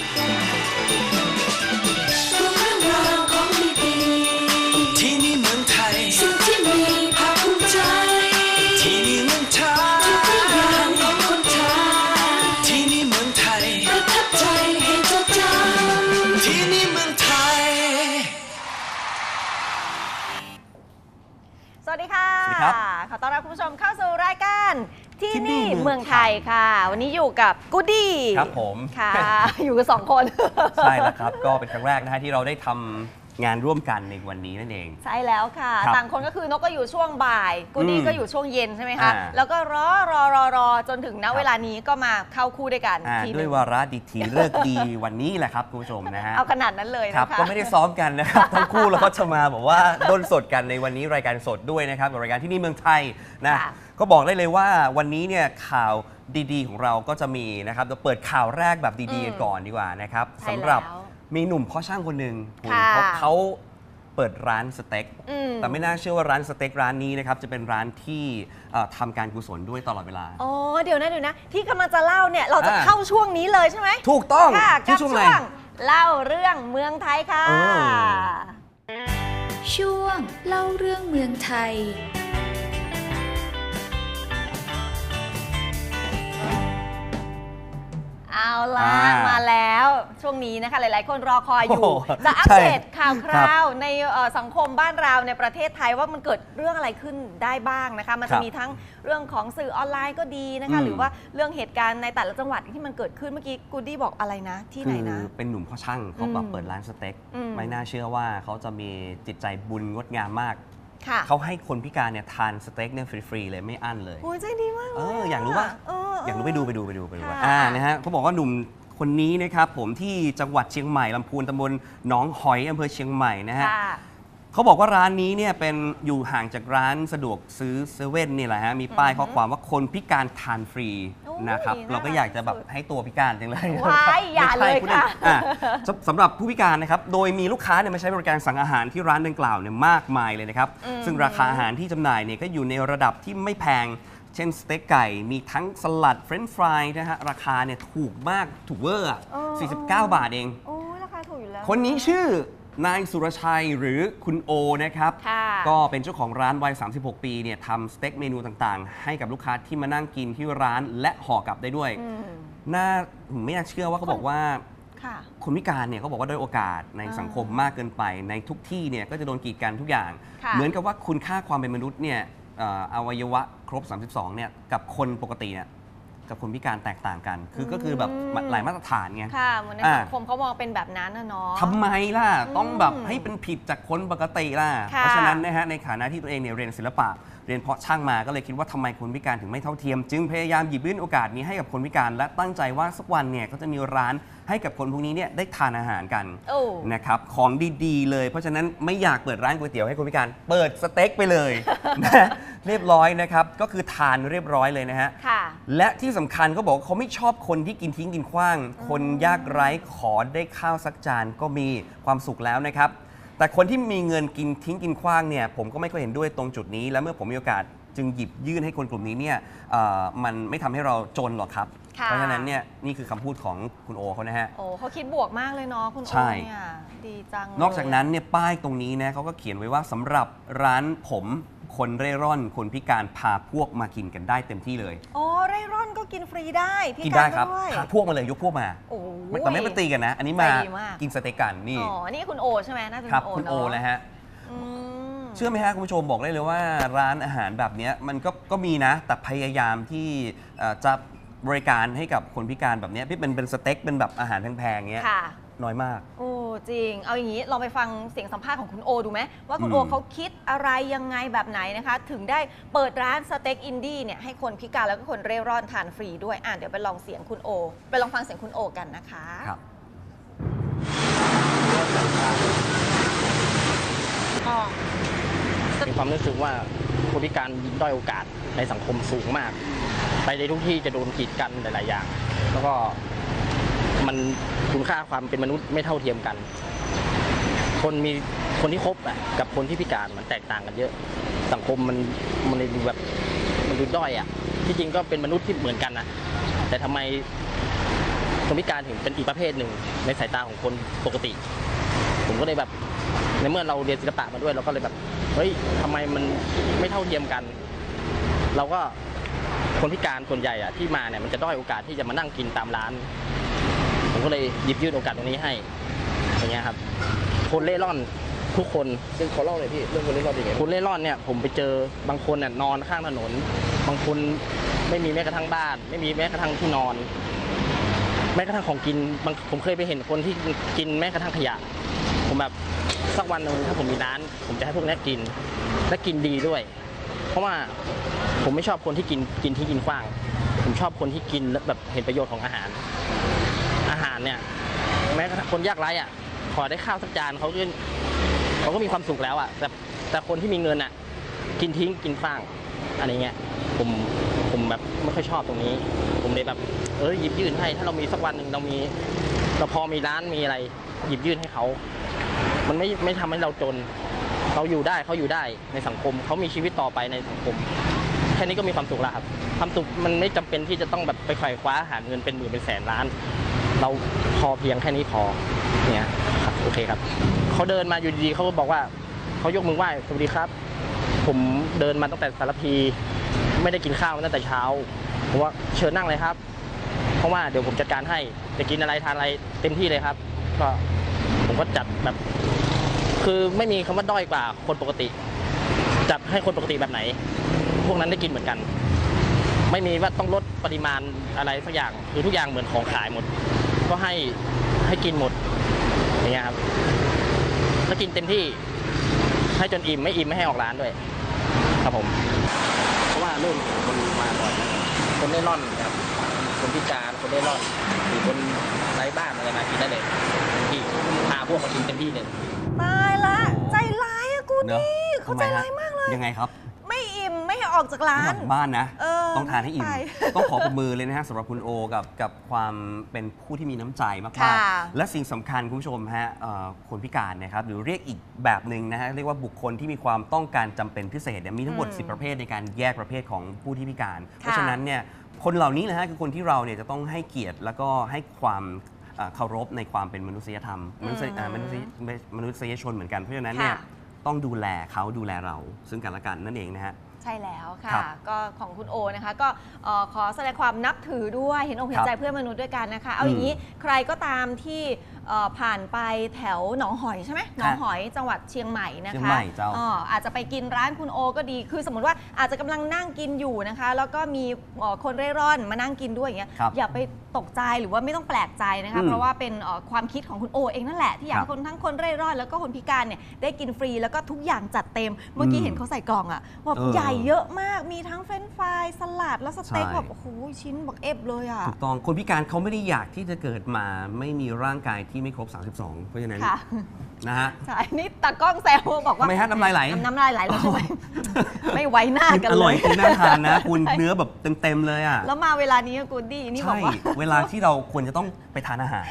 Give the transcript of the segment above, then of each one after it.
ทุ ที่ที่นี่นี่เมืเมือองงไทไทยยค่ะ วันนี้อยู่กับกูดี้ครับผม ค่ะ อยู่กันสองคน ใช่แล้วครับ ก็เป็นครั้งแรกนะฮะที่เราได้ทำ งานร่วมกันในวันนี้นั่นเอง ใช่แล้วค่ะ ครับต่างคนก็คือนกก็อยู่ช่วงบ่ายกูดี้อืมก็อยู่ช่วงเย็นใช่ไหมคะอ่าแล้วก็รอรอรอรอจนถึงณครับ เวลานี้ก็มาเข้าคู่ด้วยกันอ่าทีหด้วนึยงวาระดีทีเลิกษ์ดีวันนี้แหละครับคุณผู้ชมนะฮะ เอาขนาดนั้นเลยครับนะคะ ก็ไม่ได้ซ้อมกันนะครับ ทั้งคู่เราก็จะมาบอกว่าด้นสดกันในวันนี้รายการสดด้วยนะครับกับรายการที่นี่เมืองไทยนะค่ะก็บอกได้เลยว่าวันนี้เนี่ยข่าวดีๆ ของเราก็จะมีนะครับเราเปิดข่าวแรกแบบดีๆกันก่อนดีกว่านะครับใช่สำหรับแล้ว มีหนุ่มพ่อช่างคนหนึ่งคุณค่ะเขาเขาเปิดร้านสเต็ก อืม แต่ไม่น่าเชื่อว่าร้านสเต็กร้านนี้นะครับ จะเป็นร้านที่เอ่อทำการกุศลด้วยตลอดเวลา อ๋อเดี๋ยวนะเดี๋ยวนะ ที่กำลังจะเล่าเนี่ย เราจะอ่า เข้าช่วงนี้เลยใช่ไหมถูกต้องค่ะชื่กัอบช่วงช่อะไรวงเล่าเรื่องเมืองไทยค่ะเออช่วงเล่าเรื่องเมืองไทย เอาล่ะอ่าม มาแล้ว ช่วงนี้นะคะหลาย ๆ คนรอคอยอยู่ โอ้โหจะอัปเดตใช่ข่าวคครัราวบในเอ่อสังคมบ้านเราในประเทศไทยว่ามันเกิดเรื่องอะไรขึ้นได้บ้างนะคะ มันครัจะบมีทั้งเรื่องของสื่อออนไลน์ก็ดีนะคะ อืม หรือว่าเรื่องเหตุการณ์ในแต่ละจังหวัดที่มันเกิดขึ้นเมื่อกี้กูดี้บอกอะไรนะ ที่ไหนนะคือเป็นหนุ่มพ่อช่างเขาแบบอืมเปิดร้านสเต็กอืม ไม่น่าเชื่อว่าเขาจะมีจิตใจบุญงดงามมาก ค่ะเขาให้คนพิการเนี่ยทานสเต็กเนี่ยฟรีๆเลยไม่อั้นเลย โอ้ยใจดีมากเอเลยออยากรู้ปะเเอยากรู้ไปดูไปดูไปดูไปดูค่ะ อ่านะฮะเขาบอกว่าหนุ่ม คนนี้นะครับผมที่จังหวัดเชียงใหม่ลำพูนตำบลหนองหอยอำเภอเชียงใหม่นะฮะ ค่ะ เขาบอกว่าร้านนี้เนี่ยเป็นอยู่ห่างจากร้านสะดวกซื้อเซเว่นนี่แหละฮะ มีป้ายข้อความว่าคนพิการทานฟรีโอ้ยนะครับ น่ารักเราก็อยากจะแบบสุดให้ตัวพิการจังเลยว้ายอย่าไม่ใช่เลยพูดเล่นค่ะอ่สำสำหรับผู้พิการนะครับ โดยมีลูกค้าเนี่ยมาใช้บริการสั่งอาหารที่ร้านดังกล่าวเนี่ยมากมายเลยนะครับอืมซึ่งราคาอาหารที่จำหน่ายเนี่ยก็อยู่ในระดับที่ไม่แพง เช่นสเต็กไก่มีทั้งสลัดเฟรนช์ฟรายนะฮะ ราคาเนี่ยถูกมากถูกเวอร์อะเออ49บาทเอง โอ้ยราคาถูกอยู่แล้ว คนนี้ชื่อนายสุรชัยหรือคุณโอนะครับ ค่ะ ก็เป็นเจ้าของร้านวัย 36 ปีเนี่ยทำสเต็กเมนูต่างๆ ให้กับลูกค้าที่มานั่งกินที่ร้านและห่อกลับได้ด้วย อืมน่าไม่น่าเชื่อว่าเขาบอกว่า ค่ะ คนพิการเนี่ยเขาบอกว่าด้อยโอกาสในอ่าสังคมมากเกินไป ในทุกที่เนี่ยก็จะโดนกีดกันทุกอย่าง ค่ะ เหมือนกับว่าคุณค่าความเป็นมนุษย์เนี่ย เอ่ออวัยวะครบ 32เนี่ยกับคนปกติเนี่ยกับคนพิการแตกต่างกัน คือก็คือแบบอืมหลายมาตรฐานไง ค่ะเหมือนในอ่า สังคมเขามองเป็นแบบนั้นนะเนาะ ทำไมล่ะ ต้องแบบอืมให้เป็นผิดจากคนปกติล่ะ ค่ะเพราะฉะนั้นนะฮะในฐานะที่ตัวเองเนี่ยเรียนศิลปะ เรียนเพาะช่างมาก็เลยคิดว่าทำไมคนพิการถึงไม่เท่าเทียม จึงพยายามหยิบยื่นโอกาสนี้ให้กับคนพิการ และตั้งใจว่าสักวันเนี่ยก็จะมีร้านให้กับคนพวกนี้เนี่ยได้ทานอาหารกันโอ้นะครับของดีๆ เลย เพราะฉะนั้นไม่อยากเปิดร้านก๋วยเตี๋ยวให้คนพิการ เปิดสเต็กไปเลยนะเรียบร้อยนะครับก็คือทานเรียบร้อยเลยนะฮะค่ะและที่สำคัญเขาบอกว่าเขาไม่ชอบคนที่กินทิ้งกินขว้าง คนยากไร้ขอได้ข้าวสักจานก็มีความสุขแล้วนะครับ แต่คนที่มีเงินกินทิ้งกินขว้างเนี่ยผมก็ไม่ค่อยเห็นด้วยตรงจุดนี้ และเมื่อผมมีโอกาสจึงหยิบยื่นให้คนกลุ่มนี้เนี่ยเอ่อมันไม่ทำให้เราจนหรอกครับ ค่ะ เพราะฉะนั้นเนี่ยนี่คือคำพูดของคุณโอเขานะฮะ โอ้เขาคิดบวกมากเลยเนาะคุณโอใช่ เนี่ยดีจังเลย นอกจากนั้นเนี่ยป้ายตรงนี้นะเขาก็เขียนไว้ว่าสำหรับร้านผม คนเร่ร่อนคนพิการพาพวกมากินกันได้เต็มที่เลยโอ้เร่ร่อนก็กินฟรีได้พี่กินได้ครับด้วยพาพวกมาเลยยกพวกมาโอ้ยไม่แต่ไม่มาตีกันนะ อันนี้มาใจดีมากกินสเต็กกันนี่อ๋อนี่คุณโอใช่ไหมน่าจะครับเป็นคุณโอเนนะฮะอืมเชื่อไหมฮะคุณผู้ชมบอกได้เลยว่าร้านอาหารแบบเนี้ยมันก็ก็มีนะ แต่พยายามที่เอ่อจะบริการให้กับคนพิการแบบเนี้ยที่เป็นเป็นสเต็กเป็นแบบอาหารแพงๆเงี้ยค่ะ น้อยมาก โอ้จริง เอาอย่างนี้ลองไปฟังเสียงสัมภาษณ์ของคุณโอดูไหมว่าคุณอืม โอเขาคิดอะไรยังไงแบบไหนนะคะ ถึงได้เปิดร้านสเต็กอินดี้เนี่ยให้คนพิการแล้วก็คนเร่ร่อนทานฟรีด้วยอะเดี๋ยวไปลองเสียงคุณโอ ไปลองฟังเสียงคุณโอกันนะคะ ครับมีความรู้สึกว่าคนพิการด้อยโอกาสในสังคมสูงมาก ไปในทุกที่จะโดนกีดกันหลาย ๆ อย่าง แล้วก็ มันคุณค่าความเป็นมนุษย์ไม่เท่าเทียมกัน คนมีคนที่คบอะกับคนที่พิการมันแตกต่างกันเยอะ สังคมมันมันเลยดูแบบมันดูด้อยอะ ที่จริงก็เป็นมนุษย์ที่เหมือนกันนะแต่ทำไมคนพิการถึงเป็นอีกประเภทหนึ่ง ในสายตาของคนปกติ ผมก็เลยแบบในเมื่อเราเรียนศิลปะมาด้วยเราก็เลยแบบเฮ้ยทำไมมันไม่เท่าเทียมกัน เราก็คนพิการส่วนใหญ่อะที่มาเนี่ยมันจะด้อยโอกาสที่จะมานั่งกินตามร้าน ผมก็เลยหยิบยื่นโอกาสตรงนี้ให้อย่างเงี้ยครับ คนเล่ร่อนทุกคนซึ่งขอเล่าหน่อยพี่เรื่องคนเล่นรอดยังไงคนเล่ร่อนเนี่ยผมไปเจอบางคนน่ะนอนข้างถนน บางคนไม่มีแม้กระทั่งบ้าน ไม่มีแม้กระทั่งที่นอน แม้กระทั่งของกินบางผมเคยไปเห็นคนที่กินแม้กระทั่งขยะ ผมแบบสักวันหนึ่งถ้าผมมีร้าน ผมจะให้พวกเนี้ยกินและกินดีด้วย เพราะว่าผมไม่ชอบคนที่กินกินที่กินขว้าง ผมชอบคนที่กินแล้วแบบเห็นประโยชน์ของอาหารอาหาร เนี่ยแม้คนยากไร้อะ ขอได้ข้าวสักจานเขาก็เขาก็มีความสุขแล้วอะ แต่แต่คนที่มีเงินอะ กินทิ้งกินขว้างอะไรเงี้ยผมผมแบบไม่ค่อยชอบตรงนี้ ผมเลยแบบ เออหยิบยื่นให้ ถ้าเรามีสักวันหนึ่งเรามีเราพอมีร้านมีอะไร หยิบยื่นให้เขา มันไม่ไม่ทำให้เราจนเราอยู่ได้เขาอยู่ได้ในสังคมเขามีชีวิตต่อไปในสังคม แค่นี้ก็มีความสุขแล้วครับความสุขมันไม่จำเป็นที่จะต้องแบบไปไขว่คว้าหาเงินเป็นหมื่นเป็นแสนล้าน เราพอเพียงแค่นี้พอเนี่ยครับโอเคครับเขาเดินมาอยู่ดีๆเขาก็บอกว่าเขายกมือไหว้สวัสดีครับ ผมเดินมาตั้งแต่สารพี ไม่ได้กินข้าวตั้งแต่เช้าผมว่าเชิญนั่งเลยครับ เพราะว่าเดี๋ยวผมจัดการให้จะกินอะไรทานอะไรเต็มที่เลยครับ ก็ผมก็จัดแบบ คือไม่มีคำว่าด้อยกว่าคนปกติ จัดให้คนปกติแบบไหน พวกนั้นได้กินเหมือนกัน ไม่มีว่าต้องลดปริมาณอะไรสักอย่าง คือทุกอย่างเหมือนของขายหมด ก็ให้ให้กินหมดอย่างเงี้ยครับแล้วกินเต็มที่ ให้จนอิ่มไม่อิ่มไม่ให้ออกร้านด้วย ครับผม เพราะว่าเริ่มเห็นคนมาบ่อยแล้วคนเล่ร่อนครับ คนพิการคนเล่ร่อนหรือคนไร้บ้านอะไรมากินได้เลยที่พาพวกมากินเต็มที่เลยตายละใจร้ายอะกูเนอะนี่เขาใจทำไมฮะร้ายมากเลย ยังไงครับไม่ อิ่มไม่ให้ออกจากร้าไม่นออกบ้านนะ เออต้องทานให้อิ่มไปต้องขอประมือเลยนะฮะสำหรับคุณโอกับกับความเป็นผู้ที่มีน้ำใจมาก ค่ะๆ และสิ่งสำคัญคุณผู้ชมฮะเอ่อคนพิการนะครับหรือเรียกอีกแบบหนึ่งนะฮะเรียกว่าบุคคลที่มีความต้องการจำเป็นพิเศษเนี่ยมีทั้งหมด อืม10 ประเภทในการแยกประเภทของผู้ที่พิการ เพค่ะราะฉะนั้นเนี่ยคนเหล่านี้นะฮะคือคนที่เราเนี่ยจะต้องให้เกียรติแล้วก็ให้ความเอ่อเคารพในความเป็นมนุษยธรรมมนุษยอืมเอ่อมนุษยมนุษยชนเหมือนกันเพราะฉะนั้นเนี่ย ค่ะ ต้องดูแลเขาดูแลเราซึ่งกันและกันนั่นเองนะฮะ ใช่แล้วครัค่ะบก็ของคุณโอนะคะ ก็เอ่อขอแสดงความนับถือด้วยเห็นอกเห็คนรับใจเพื่อนมนุษย์ด้วยกันนะคะ เอาอย่างนี้ใครก็ตามที่เอ่อผ่านไปแถวหนองหอยใช่ไหมหนองหอยจังหวัดเชียงใหม่นะคะเชียงใหม่เจ้า อ่ออาจจะไปกินร้านคุณโอก็ดี คือสมมติว่าอาจจะกำลังนั่งกินอยู่นะคะ แล้วก็มีเอ่อคนเร่ร่อนมานั่งกินด้วยอย่างเงี้ยครับอย่าไปตกใจหรือว่าไม่ต้องแปลกใจนะคะอืมเพราะว่าเป็นเอ่อความคิดของคุณโอเองนั่นแหละที่อยากครับให้คนทั้งคนเร่ร่อนแล้วก็คนพิการเนี่ยได้กินฟรีแล้วก็ทุกอย่างจัดเต็ม เมื่อกี้อืมเห็นเขาใส่กล่องอะแบบเออใหญ่เยอะมากมีทั้งเฟรนช์ฟรายสลัดแล้วสเต็กใช่แบบโอ้โหชิ้นบักเอฟเลยอะถูกต้องคนพิการเขาไม่ได้อยากที่จะเกิดมาไม่มีร่างกายที่ไม่ครบ 32 เพราะฉะนั้นค่ะ นะฮะใช่นี่ตากล้องแซวบอกว่าทำไมฮะน้ำลายไหล น้ำลายไหลแล้วใช่ไหมไม่ไว้หน้าคุณกันอเลร่อยย คุณน่าทานนะ คุณใช่เนื้อแบบเต็มๆเลยอะ แล้วมาเวลานี้กูดดี้นี่บอใช่ กว่า เวลาที่เราควรจะต้องไปทานอาหาร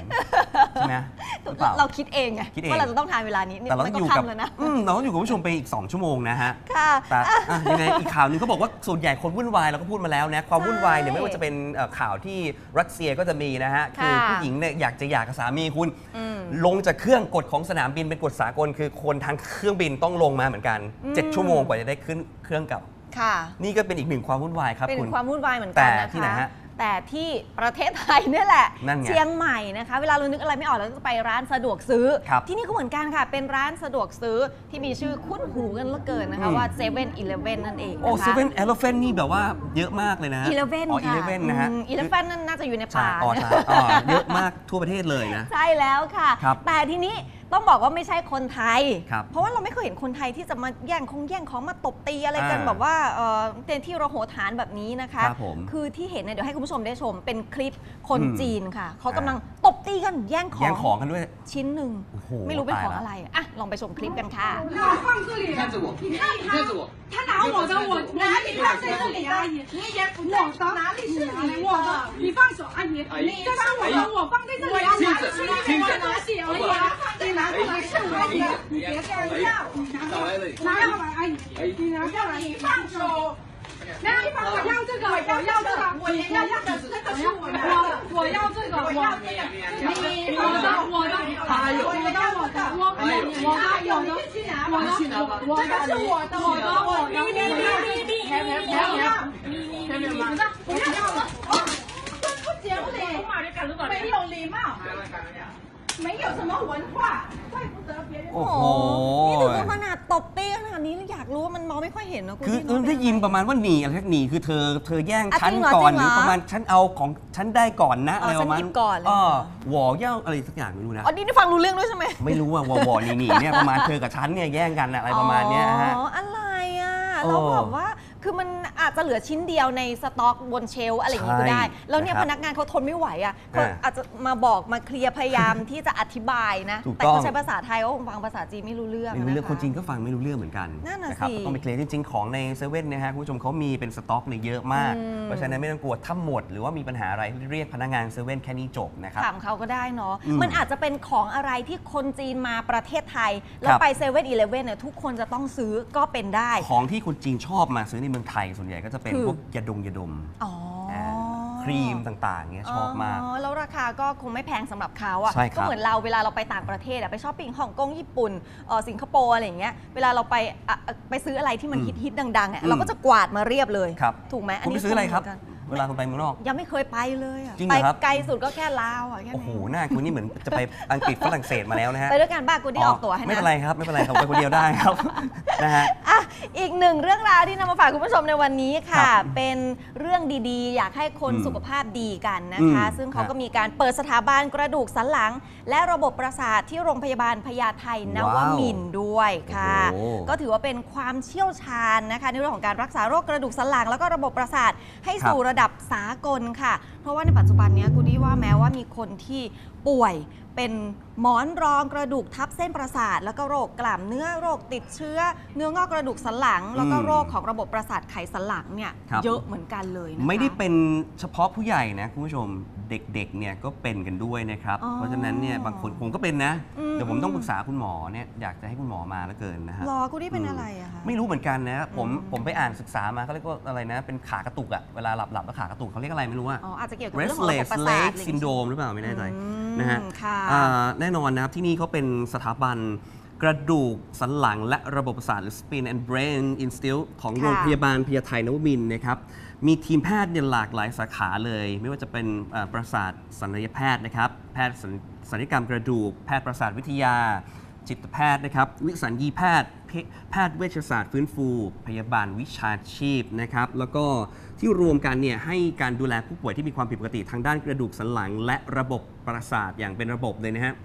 ใช่ไหมหรือเปล่า เราคิดเองไงคิดเอง ว่าเราจะต้องทานเวลานี้นี่แต่เรามันต้องก็อยู่กับค่ำแล้วนะอืมเราต้องอยู่กับผู้ชมไปอีก 2 ชั่วโมงนะฮะ ค่ะ แต่อะยังไงอีกข่าวหนึงเขาบอกว่าส่วนใหญ่คนวุ่นวายเราก็พูดมาแล้วนะความวุ่นวายเนี่ยไม่ว่าจะเป็นเอ่อข่าวที่รัสเซียก็จะมีนะฮะคือค่ะ ผู้หญิงเนี่ยอยากจะหย่ากับสามีคุณ อืม ลงจากเครื่องกฎของสนามบินเป็นกฎสากลคือคนทางเครื่องบินต้องลงมาเหมือนกันอืม7ชั่วโมงกว่าจะได้ขึ้นเครื่องกลับ ค่ะ นี่ก็เป็นอีกหนึ่งความวุ่นวายครับเป็นคุณ ความวุ่นวายเหมือนแต่กันนะคะที่ไหนฮะแต่ที่ประเทศไทยเนี่ยแหละ นั่นไงเชียงใหม่นะคะ เวลาเรานึกอะไรไม่ออกเราก็จะไปร้านสะดวกซื้อ ครับที่นี่ก็เหมือนกันค่ะ เป็นร้านสะดวกซื้อที่มีชื่อคุ้นหูกันเหลือเกินนะคะอืมว่า7 e เ e ่ e อนั่นเองนะคะโอ้เซเว่นเอลเฟนนี่แบบว่าเยอะมากเลยนะอีเลเว่นอ๋ออีค่ะเลเว่นนะฮะอีเลเว่นนั่นน่าจะอยู่ในใช่ป่า อ๋อนะใช่อ๋อเยอะมากทั่วประเทศเลยนะ ใช่แล้วค่ะ ครับแต่ทีนี้ ต้องบอกว่าไม่ใช่คนไทย ครับ เพราะว่าเราไม่เคยเห็นคนไทยที่จะมาแย่งคงแย่งของมาตบตีอะไรกัน อ่า แบบว่าเอ่อเต็มที่เราโหฐานแบบนี้นะคะ ครับผม คือที่เห็นเนี่ยเดี๋ยวให้คุณผู้ชมได้ชมเป็นคลิปคน อืม จีนค่ะ เขา อ่าก ำลังตบตีกันแย่งของ แย่งของกันด้วย ชิ้นหนึ่ง โอ้โห ไม่รู้เป็นของ ตายละ อะไรอ่ะลองไปชมคลิปกันค่ะ 要放这里，看着我，你看你看着我，他拿我的，我哪里放在这里啊，阿姨？你也不我的哪里是你我的？你放手，阿姨，阿姨你这是我的，我放在这里啊，哪里是你给我拿起而已啊？你 拿过来是我的，你别这样要，你拿过来，拿过来，你拿过来，你放手。那地方我要这个，我要这个，我要要的这个是我的，我我要这个，我我的我的我的，我的，我的我的，我我的我的我的，我的这个是我的我的我的，你你你你你你你要你你你你不是不要了，不讲理，没有礼貌，没有什么文化，怪不得别人。 โอ้โห นี่ถึงกับขนาดตบตีขนาดนี้อยากรู้ว่ามันมองไม่ค่อยเห็นนะคุณ คือ พี่ เออ เนาะ ได้ยินประมาณว่าหนีอะไรสักหนีคือเธอเธอแย่ง อ่ะ ฉัน จริงเหรอ ก่อน จริง ห เหร รือ อ ประมาณฉันเอาของฉันได้ก่อนนะ อ๋อ อะไรประมาณ ฉันหยิบก่อนอะไร อ๋อ อย่างเงี้ย หวอเย่าอะไรสักอย่างไม่รู้นะ อ๋อนี่ได้ฟังรู้เรื่องด้วยใช่ไหม ไม่รู้ว่าวอวอหนีหนีเนี่ยประมาณเธอกับฉันเนี่ยแย่งกันอะอะไรประมาณเนี้ยฮะ อ๋อ อะไรอ่ะ เออ เราแบบว่า คือมันอาจจะเหลือชิ้นเดียวในสต็อกบนเชลฟ์อะไรอย่างงี้ก็ได้ ใช่แล้วเนี่ยนะครับพนักงานเขาทนไม่ไหวอะเขาอ่าอาจจะมาบอกมาเคลียร์พยายามที่จะอธิบายนะ ถูกแต่ต้อง เขาใช้ภาษาไทยเขาคงฟังภาษาจีนไม่รู้เรื่องไม่รู้เรื่องะะ คนจีนก็ฟังไม่รู้เรื่องเหมือนกันนั่นน่ะครับสิก็ต้องไปเคลียร์จริงๆของในเซเว่นนะฮะคุณผู้ชมเขามีเป็นสต็อกเนี่ยเยอะมาก อืม เพราะฉะนั้นไม่ต้องกลัวถ้าหมด หรือว่ามีปัญหาอะไรเรียกพนักงานเซเว่นแค่นี้จบนะครับ ถามเขาก็ได้เนาะ อืมมันอาจจะเป็นของอะไรที่คนจีนมาประเทศไทย แล้วครับ ไปเซเว่นอีเลฟเว่นเนี่ยทุกคนจะต้องซื้อก็เป็นได้ ของที่คนจีนชอบมาซื้อในเมืองไทยส่วนใหญ่ก็จะเป็นคือ พวกยาดมยาดมอ๋ออาครีมต่างๆเนี่ยชอบมาก แล้วราคาก็คงไม่แพงสำหรับเขาอะใช่ครับก็เหมือนเราเวลาเราไปต่างประเทศอะไปช้อปปิ้งฮ่องกงญี่ปุ่นเอ่อสิงคโปร์อะไรอย่างเงี้ยเวลาเราไปอะอะไปซื้ออะไรที่มันอืมฮิตฮิตๆดังๆอะอืมเราก็จะกวาดมาเรียบเลย ครับ ถูกไหมอันคุณนี้ไปซื้ออะไรครับ เหมืนกัน เวลาคุณไปเมืองนอก ยังไม่เคยไปเลยอะจริงเหไปรอครับ ไกลสุดก็แค่ลาวอะแค่โอ้โหนี้หน้าคุณนี่เหมือนจะไปอังกฤษฝรั่งเศสมาแล้วนะฮะไปด้วยกันบ้างกูได้ออกตัวให้นะ ไม่เป็นไรครับไม่เป็นไรครับไปคนเดียวได้ครับ นะฮะ อะอีกหนึ่งเรื่องราวที่นำมาฝากคุณผู้ชมในวันนี้ค่ะ ครับเป็นเรื่องดีๆ อยากให้คนอืมสุขภาพดีกันนะคะ อืมซึ่งเขาฮะก็มีการเปิดสถาบันกระดูกสันหลัง และระบบประสาทที่โรงพยาบาลพญาไทนวว้าวมินทร์ด้วยค่ะ โอ้โหก็ถือว่าเป็นความเชี่ยวชาญนะคะ ในเรื่องของการรักษาโรคกระดูกสันหลัง แล้วก็ระบบประสาทให้สู่ระดับสากลค่ะ เพราะว่าในปัจจุบันเนี้ยกูดีว่าแม้ว่ามีคนที่ป่วยเป็นหมอนรองกระดูกทับเส้นประสาท แล้วก็โรคกล้ามเนื้อโรคติดเชื้อ เนื้องอกกระดูกสันหลัง แล้วก็อืมโรคของระบบประสาทไขสันหลังเนี่ยครับเยอะเหมือนกันเลยนะคะไม่ได้เป็นเฉพาะผู้ใหญ่นะคุณผู้ชม เด็กๆเนี่ยก็เป็นกันด้วยนะครับ อ๋อเพราะฉะนั้นเนี่ยบางคนผมก็เป็นนะ อืม เดี๋ยวผมต้องปรึกษาคุณหมอเนี่ยอยากจะให้คุณหมอมาแล้วเกินนะฮะ รอกูดีเป็นอะไรอะคะ ไม่รู้เหมือนกันนะผมอืม ผมไปอ่านศึกษามาเขาเรียกว่าอะไรนะ เป็นขากระตุกอะเวลาหลับหลับแล้วขากระตุกเขาเรียกอะไรไม่รู้อะ อ๋ออาจจะเกี่ยวกับเรื่องของระบบ restless ประสาท leg อะไรอย่างงี้ syndrome หรือเปล่าไม่แน่ใจ อืมนะฮะ ค่ะ อ่าแน่นอนนะครับที่นี่เขาเป็นสถาบัน กระดูกสันหลังและระบบประสาทหรือ Spin and Brain Institute ของค่ะโรงพยาบาลพญาไทนวมินทร์นะครับ มีทีมแพทย์เนี่ยหลากหลายสาขาเลย ไม่ว่าจะเป็นเอ่อประสาทศัลยแพทย์นะครับ แพทย์ศัลศัลยกรรมกระดูก แพทย์ประสาทวิทยา จิตแพทย์นะครับ วิสัญญีแพทย์เพแพทย์เวชศาสตร์ฟื้นฟู พยาบาลวิชาชีพนะครับ แล้วก็ที่รวมกันเนี่ยให้การดูแลผู้ป่วยที่มีความผิดปกติทางด้านกระดูกสันหลัง และระบบประสาทอย่างเป็นระบบเลยนะฮะ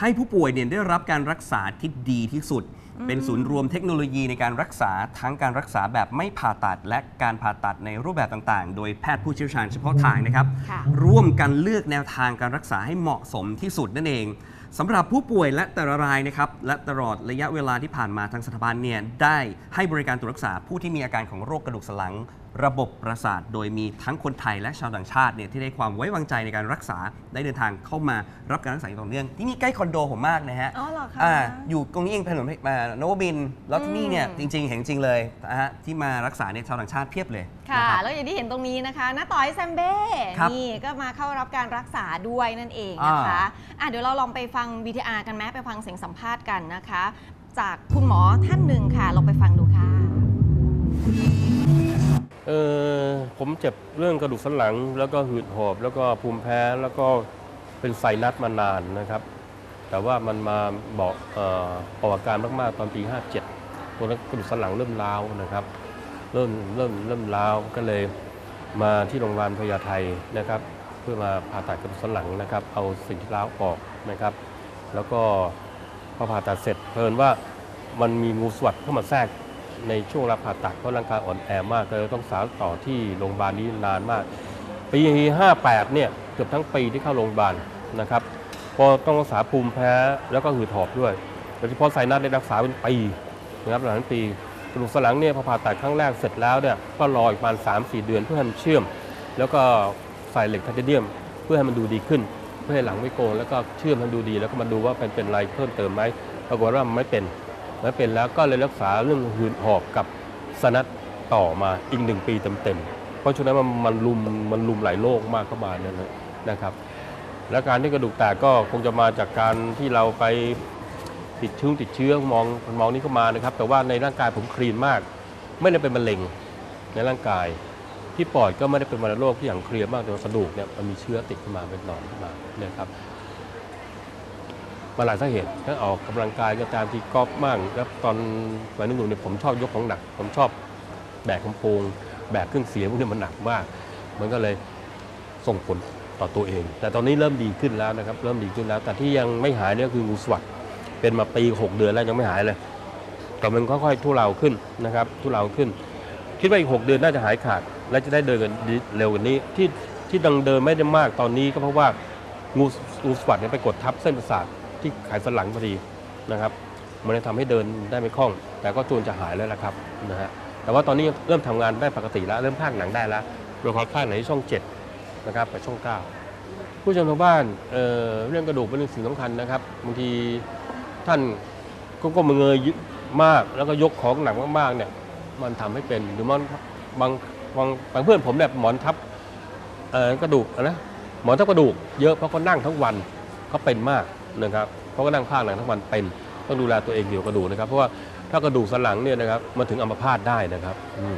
ให้ผู้ป่วยเนี่ยได้รับการรักษาที่ดีที่สุด เป็นศูนย์รวมเทคโนโลยีในการรักษาทั้งการรักษาแบบไม่ผ่าตัด และการผ่าตัดในรูปแบบต่างๆ โดยแพทย์ผู้เชี่ยวชาญเฉพาะทางนะครับค่ะร่วมกันเลือกแนวทางการรักษาให้เหมาะสมที่สุดนั่นเองสำหรับผู้ป่วยและแต่ละรายนะครับและตลอดระยะเวลาที่ผ่านมาทางสถาบันเนี่ยได้ให้บริการตรวจรักษาผู้ที่มีอาการของโรคกระดูกสันหลัง ระบบประสาท โดยมีทั้งคนไทยและชาวต่างชาติเนี่ยที่ได้ความไว้วางใจในการรักษาได้เดินทางเข้ามารับการรักษาอย่างต่อเนื่อง ที่นี่ใกล้คอนโดผมมากนะฮะอ๋อเหรอคะอ่าอยู่ตรงนี้เองถนนอ่านวบินทร์แล้วที่นี่เนี่ยอืมจริง ๆ เห็นจริงเลยนะฮะที่มารักษาเนี่ยชาวต่างชาติเพียบเลยค่ะนะครับ แล้วอย่างที่เห็นตรงนี้นะคะน้าต่อยแซมเบ้ครับนี่ก็มาเข้ารับการรักษาด้วยนั่นเองนะคะอะเดี๋ยวเราลองไปฟัง VTR กันไหมไปฟังเสียงสัมภาษณ์กันนะคะ จากคุณหมอท่านหนึ่งค่ะลองไปฟังดูค่ะเออ ผมเจ็บเรื่องกระดูกสันหลัง แล้วก็หืดหอบ แล้วก็ภูมิแพ้แล้วก็เป็นไซนัสมานานนะครับ แต่ว่ามันมาบอกเอ่อกอาการมากๆตอนปี 57 ตัวนั้นกระดูกสันหลังเริ่มร้าวนะครับ เริ่มเริ่มเริ่มร้าวก็เลยมาที่โรงพยาบาลพญาไทนะครับ เพื่อมาผ่าตัดกระดูกสันหลังนะครับ เอาสิ่งที่ร้าวออกนะครับ แล้วก็พอผ่าตัดเสร็จเพลินว่ามันมีงูสวัสดเข้ามาแทรก ในช่วงรับผ่าตัดเพราะร่างกายอ่อนแอมากเลยต้องสาต่อที่โรงพยาบาลนี้นานมาก ปี 58 เนี่ยเกือบทั้งปีที่เข้าโรงพยาบาลนะครับพอต้องรักษาภูมิแพ้แล้วก็หืดหอบด้วยโดยเฉพาะไซนัสได้รักษาเป็นปีนะครับหลังจากปีกระดูกสันหลังเนี่ยพอผ่าตัดครั้งแรกเสร็จแล้วเนี่ยก็รออีกประมาณ 3-4 เดือนเพื่อให้มันเชื่อม แล้วก็ใส่เหล็กไทเทเนียม เพื่อให้มันดูดีขึ้น เพื่อให้หลังไม่โกงแล้วก็เชื่อมให้มันดูดี แล้วก็มาดูว่าเป็นเป็นอะไรเพิ่มเติมไหมปรากฏว่ามันไม่เป็น ไม่เป็นแล้วก็เลยรักษาเรื่องหืดหอบกับสนัดต่อมาอีกหนึ่งปีเต็มๆ เพราะฉะนั้นมันมันลุมมันลุมหลายโรคมากเข้ามาเนี่ยนะนะครับ และการที่กระดูกแตกก็คงจะมาจากการที่เราไปติดเชื้อติดเชื้อมองมองนี้เข้ามานะครับ แต่ว่าในร่างกายผมคลีนมาก ไม่ได้เป็นมะเร็งในร่างกายที่ปอดก็ไม่ได้เป็นวัณโรคที่อย่างเคลียร์มากแต่กระดูกเนี่ยมันมีเชื้อติดขึ้นมาเป็นหนอนขึ้นมาเนี่ยครับ มาหลายสาเหตุทั้งออกกำลังกายก็ตามที่กอล์ฟมั่งแล้วตอนวัยหนุ่มๆเนี่ยผมชอบยกของหนัก ผมชอบแบกลำโพงแบกเครื่องเสียงพวกนี้มันหนักมาก มันก็เลยส่งผลต่อตัวเอง แต่ตอนนี้เริ่มดีขึ้นแล้วนะครับ เริ่มดีขึ้นแล้ว แต่ที่ยังไม่หายเนี่ยคืองูสวัสดเป็นมาปีหกเดือนแล้วยังไม่หายเลยแต่มันค่อยๆทุเลาขึ้นนะครับ ทุเลาขึ้น คิดว่าอีกหกเดือนน่าจะหายขาด และจะได้เดินกันเร็วกว่านี้ ที่ที่ดังเดินไม่ได้มากตอนนี้ก็เพราะว่างูงูสวัสดเนี่ยไปกดทับเส้นประสาท ที่ไขสันหลังพอดีนะครับ มันเลยทำให้เดินได้ไม่คล่อง แต่ก็จวนจะหายแล้วละครับนะฮะแต่ว่าตอนนี้เริ่มทำงานได้ปกติแล้วเริ่มพากหนังได้แล้วโดยเฉพาะภาคหนังที่ช่อง 7 นะครับกับช่อง 9 ผู้ชมทางบ้านเเรื่องกระดูกเป็นเรื่องสิ่งสำคัญนะครับบางทีท่านก็ก้มเงยมาก แล้วก็ยกของหนักมากๆเนี่ยมันทำให้เป็นหรือมันบางบางบางเพื่อนผมเนี่ยหมอนทับกระดูกนะหมอนทับกระดูกเยอะเพราะเขานั่งทั้งวัน เขาเป็นมากนะครับเขาก็นั่งภาคหนังทั้งวันเป็นต้องดูแลตัวเองเกี่ยวกับกระดูกนะครับ เพราะว่าถ้ากระดูกสันหลังเนี่ยนะครับมันถึงอัมพาตได้นะครับอืม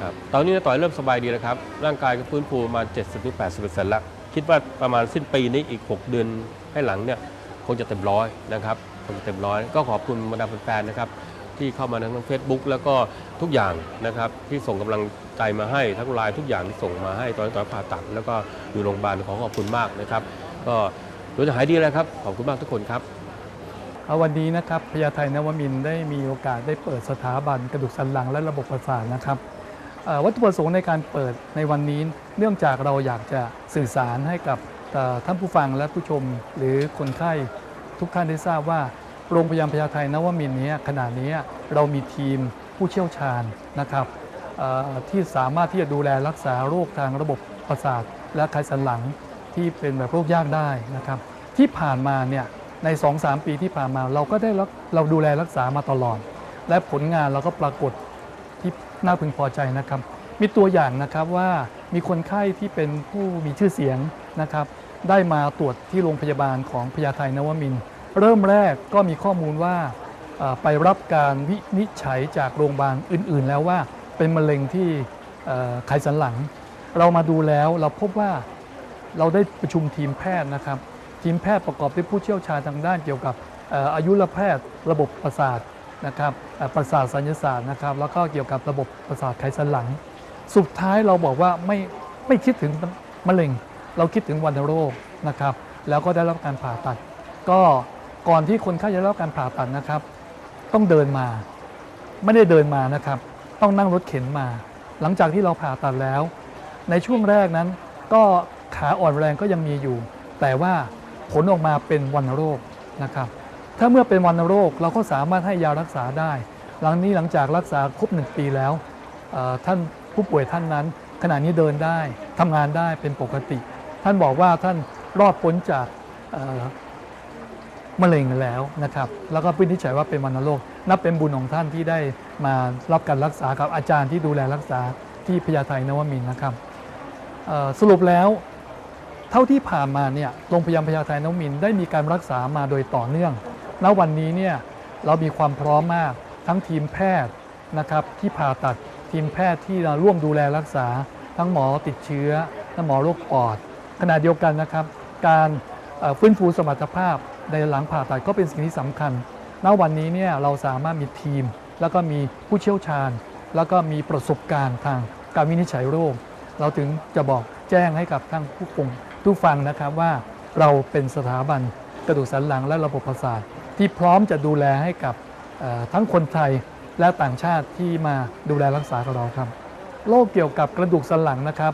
ครับตอนนี้ต่อยเริ่มสบายดีนะครับ ร่างกายก็ฟื้นฟูประมาณ70-80%แล้ว คิดว่าประมาณสิ้นปีนี้อีก 6 เดือนให้หลังเนี่ยคงจะเต็มร้อยนะครับคงจะเต็มร้อยก็ขอบคุณบรรดาแฟนๆนะครับที่เข้ามาทั้งเฟซบุ๊กแล้วก็ทุกอย่างนะครับที่ส่งกำลังใจมาให้ทั้งไลน์ทุกอย่างที่ส่งมาให้ตอนตอนผ่าตัดแล้วก็อยู่โรงพยาบาลขอขอบคุณมากนะครับ ก็ เดี๋ยจะหายดีแล้วครับ ขอบคุณมากทุกคนครับวันนี้นะครับพญาไทนวมินได้มีโอกาสได้เปิดสถาบันกระดูกสันหลังและระบบประสาทนะครับวัตถุประสงค์ในการเปิดในวันนี้ เนื่องจากเราอยากจะสื่อสารให้กับท่านผู้ฟังและผู้ชม หรือคนไข้ทุกท่านได้ทราบว่า โรงพยาบาลพญาไทนวมินนี้ขณะนี้เรามีทีมผู้เชี่ยวชาญนะครับที่สามารถที่จะดูแลรักษาโรคทางระบบประสาทและไขสันหลัง ที่เป็นแบบโรคยากได้นะครับ ที่ผ่านมาเนี่ยใน 2-3 ปีที่ผ่านมาเราก็ได้เราดูแลรักษามาตลอด และผลงานเราก็ปรากฏที่น่าพึงพอใจนะครับ มีตัวอย่างนะครับว่ามีคนไข้ที่เป็นผู้มีชื่อเสียงนะครับ ได้มาตรวจที่โรงพยาบาลของพญาไทนวมิน เริ่มแรกก็มีข้อมูลว่าไปรับการวินิจฉัยจากโรงพยาบาลอื่น ๆ แล้วว่าเป็นมะเร็งที่ไขสันหลัง เรามาดูแล้วเราพบว่า เราได้ประชุมทีมแพทย์นะครับ ทีมแพทย์ประกอบด้วยผู้เชี่ยวชาญทางด้านเกี่ยวกับอายุรแพทย์ ระบบประสาทนะครับประสาทสัญญาศาสตร์นะครับ แล้วก็เกี่ยวกับระบบประสาทไขสันหลัง สุดท้ายเราบอกว่าไม่ไม่คิดถึงมะเร็ง เราคิดถึงวัณโรคนะครับ แล้วก็ได้รับการผ่าตัด ก็ก่อนที่คนไข้จะรับการผ่าตัดนะครับ ต้องเดินมา ไม่ได้เดินมานะครับ ต้องนั่งรถเข็นมา หลังจากที่เราผ่าตัดแล้ว ในช่วงแรกนั้นก็ ขาอ่อนแรงก็ยังมีอยู่ แต่ว่าผลออกมาเป็นวัณโรคนะครับ ถ้าเมื่อเป็นวัณโรคเราก็สามารถให้ยารักษาได้ หลังนี้หลังจากรักษาครบหนึ่งปีแล้วท่านผู้ป่วยท่านนั้น ขณะนี้เดินได้ทำงานได้เป็นปกติ ท่านบอกว่าท่านรอดพ้นจากมะเร็งแล้วนะครับ แล้วก็วินิจฉัยว่าเป็นวัณโรค นับเป็นบุญของท่านที่ได้มารับการรักษากับอาจารย์ที่ดูแลรักษาที่พญาไทนวมินนะครับสรุปแล้ว เท่าที่ผ่านมาเนี่ยโรงพยาบาลพญาไทนวมินได้มีการรักษามาโดยต่อเนื่อง ณ วันนี้เนี่ยเรามีความพร้อมมากทั้งทีมแพทย์นะครับที่ผ่าตัดทีมแพทย์ที่เราร่วมดูแลรักษา ทั้งหมอติดเชื้อทั้งหมอโรคปอด ขณะเดียวกันนะครับ การฟื้นฟูสมรรถภาพในหลังผ่าตัดก็เป็นสิ่งที่สำคัญ ณ วันนี้เนี่ยเราสามารถมีทีม แล้วก็มีผู้เชี่ยวชาญ แล้วก็มีประสบการณ์ทางการวินิจฉัยโรค เราถึงจะบอกแจ้งให้กับทั้งผู้ฟั งผู้ฟังนะครับว่าเราเป็นสถาบันกระดูกสันหลังและระบบประสาทที่พร้อมจะดูแลให้กับทั้งคนไทยและต่างชาติที่มาดูแลรักษากับเราครับโรคเกี่ยวกับกระดูกสันหลังนะครับ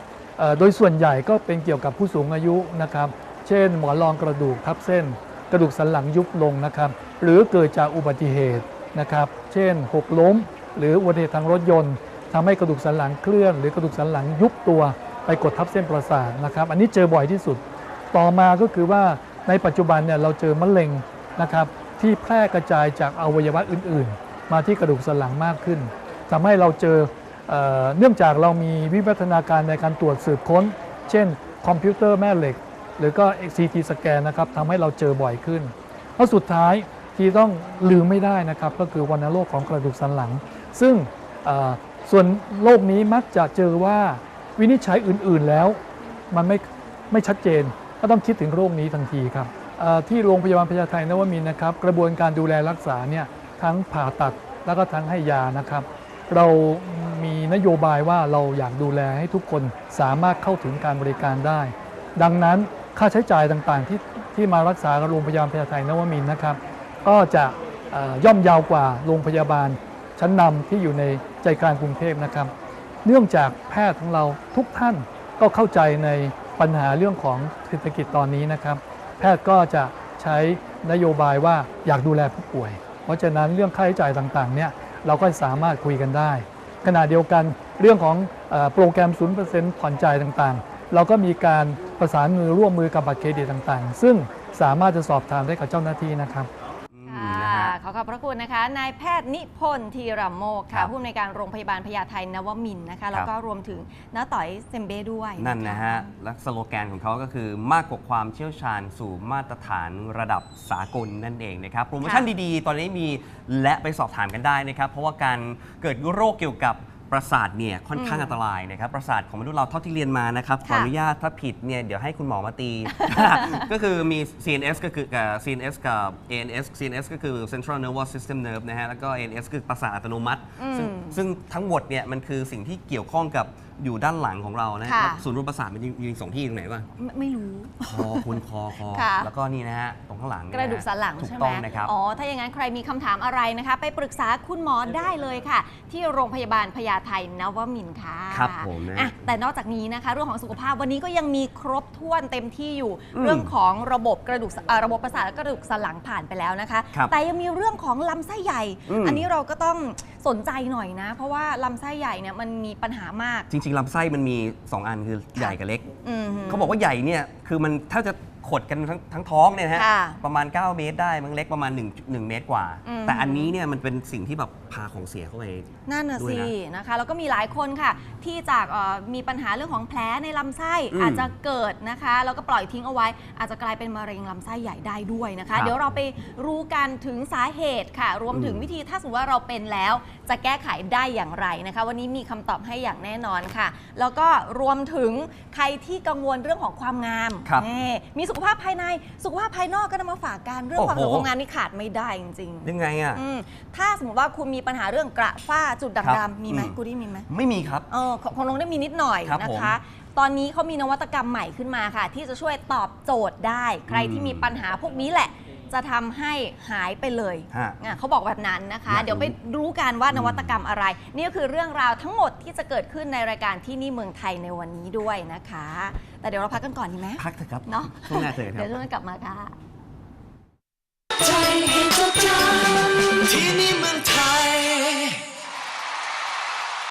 โดยส่วนใหญ่ก็เป็นเกี่ยวกับผู้สูงอายุนะครับ เช่น หมอนรองกระดูกทับเส้น กระดูกสันหลังยุบลงนะครับ หรือเกิดจากอุบัติเหตุนะครับ เช่น หกล้ม หรืออุบัติเหตุทางรถยนต์ทำให้กระดูกสันหลังเคลื่อน หรือกระดูกสันหลังยุบตัว ไปกดทับเส้นประสาทนะครับอันนี้เจอบ่อยที่สุด ต่อมาก็คือว่าในปัจจุบันเนี่ยเราเจอมะเร็งนะครับที่แพร่กระจายจากอวัยวะอื่น ๆ มาที่กระดูกสันหลังมากขึ้นทำให้เราเจอเอเนื่องจากเรามีวิวัฒนาการในการตรวจสืบค้น เช่น คอมพิวเตอร์แม่เหล็ก หรือก็ CT สแกนนะครับทำให้เราเจอบ่อยขึ้นแล้วสุดท้ายที่ต้องลืมไม่ได้นะครับก็คือวัณโรคของกระดูกสันหลัง ซึ่งส่วนโรคนี้มักจะเจอว่า วินิจฉัยอื่นๆแล้ว มันไม่ไม่ชัดเจน ก็ต้องคิดถึงโรคนี้ทันทีครับที่โรงพยาบาลพญาไทนวมินนะครับ กระบวนการดูแลรักษาเนี่ยทั้งผ่าตัดแล้วก็ทั้งให้ยานะครับ เรามีนโยบายว่าเราอยากดูแลให้ทุกคนสามารถเข้าถึงการบริการได้ ดังนั้นค่าใช้จ่ายต่างๆที่ที่มารักษากับโรงพยาบาลพญาไทนวมินนะครับ ก็จะย่อมยาวกว่าโรงพยาบาลชั้นนำที่อยู่ในใจกลางกรุงเทพนะครับ เนื่องจากแพทย์ของเราทุกท่านก็เข้าใจในปัญหาเรื่องของเศรษฐกิจตอนนี้นะครับ แพทย์ก็จะใช้นโยบายว่าอยากดูแลผู้ป่วย เพราะฉะนั้นเรื่องค่าใช้จ่ายต่างๆเนี่ยเราก็สามารถคุยกันได้ ขณะเดียวกันเรื่องของอโปรแกรม 0%ผ่อนจ่ายต่างๆ เราก็มีการประสานมือร่วมมือกับบัตรเครดิตต่างๆ ซึ่งสามารถจะสอบถามได้กับเจ้าหน้าที่นะครับ ขอขอบพระคุณนะคะ นายแพทย์นิพนธ์ธีรโมกครัค่ะบผู้อำนวยการโรงพยาบาลพญาไทนวมินทร์นะคะ แล้วก็รวมถึงน้าต่อยเซมเบ้ด้วย นั่นนะฮะ และสโลแกนของเขาก็คือมากกว่าความเชี่ยวชาญสู่มาตรฐานระดับสากลนั่นเองนะครับ โปรโมชั่นดีๆ ตอนนี้มีและไปสอบถามกันได้นะครับ เพราะว่าการเกิดโรคเกี่ยวกับ ประสาทเนี่ยค่อนข้างอืมอันตรายนะครับประสาทของมนุษย์เราเท่าที่เรียนมานะครับขอค่ะอนุญาตถ้าผิดเนี่ยเดี๋ยวให้คุณหมอมาตี ก็คือมี CNS ก็คือกับ CNS กับ ANS CNS ก็คือ Central Nervous System Nerve นะฮะแล้วก็ ANS คือประสาทอัตโนมัติ ซึ่งอืมซึ่งทั้งหมดเนี่ยมันคือสิ่งที่เกี่ยวข้องกับอยู่ด้านหลังของเรานะค่ะแล้วศูนย์รวมประสาทมันยืนยืนสองที่ตรงไหนวะไม่ไม่รู้ คอคุณคอคอ ค่ะ แล้วก็นี่นะฮะตรงข้างหลังกระดูกสันหลังถูกใช่ไหมต้องนะครับ อ๋อ ถ้าอย่างนั้นใครมีคำถามอะไรนะคะ ไปปรึกษาคุณหมอได้เลยค่ะ ที่โรงพยาบาลพญาไทนวมินทร์ค่ะครับผมนะอะแต่นอกจากนี้นะคะ เรื่องของสุขภาพวันนี้ก็ยังมีครบถ้วนเต็มที่อยู่ อืมเรื่องของระบบกระดูกเอ่อระบบประสาทและกระดูกสันหลังผ่านไปแล้วนะคะ ครับแต่ยังมีเรื่องของลำไส้ใหญ่ อืม อันนี้เราก็ต้องสนใจหน่อยนะ เพราะว่าลำไส้ใหญ่เนี่ยมันมีปัญหามาก จริงๆลำไส้มันมี 2 อันคือใหญ่กับเล็ก อืม เขาบอกว่าใหญ่เนี่ยคือมันถ้าจะขดกันทั้งทั้งท้องเนี่ยนะฮะค่ะประมาณ 9 เมตรได้มันเล็กประมาณ1 1เมตรกว่า อืม แต่อันนี้เนี่ยมันเป็นสิ่งที่แบบพาของเสียเข้าไป นั่นน่ะด้วยสินะนะคะ แล้วก็มีหลายคนค่ะ ที่จากเอ่อมีปัญหาเรื่องของแผลในลำไส้อืมอาจจะเกิดนะคะ แล้วก็ปล่อยทิ้งเอาไว้ อาจจะกลายเป็นมะเร็งลำไส้ใหญ่ได้ด้วยนะครัคะ บเดี๋ยวเราไปรู้กันถึงสาเหตุค่ะ รวมถึงอืม วิธีถ้าสมมติว่าเราเป็นแล้วจะแก้ไขได้อย่างไรนะคะ วันนี้มีคำตอบให้อย่างแน่นอนค่ะ แล้วก็รวมถึงใครที่กังวลเรื่องของความงามครับนี่มีสุขภาพภายในสุขภาพภายนอกก็นำมาฝากกันเรื่องความสวยโอ้โห ความงามนี่ขาดไม่ได้จริงๆ ยังไงอะ อืมถ้าสมมติว่าคุณมีปัญหาเรื่องกระฝ้าจุดครับดำๆมีไหมอืม กูได้มีไหมไม่มีครับ เออของของน้องได้มีนิดหน่อยครับนะคะ ตอนนี้เขามีนวัตกรรมใหม่ขึ้นมาค่ะ ที่จะช่วยตอบโจทย์ได้ ใครที่มีปัญหาพวกนี้แหละ จะทำให้หายไปเลยเขาบอกแบบนั้นนะคะเดี๋ยวไปรู้กันว่านวัตกรรมอะไร นี่ก็คือเรื่องราวทั้งหมดที่จะเกิดขึ้นในรายการที่นี่เมืองไทยในวันนี้ด้วยนะคะ แต่เดี๋ยวเราพักกันก่อนดีไหม พักเถอะครับเนาะ ช่วงหน้าเจอกันเดี๋รัยบ วช่วงหน้ากลับมาค่ะ ที่นี่เมืองไทย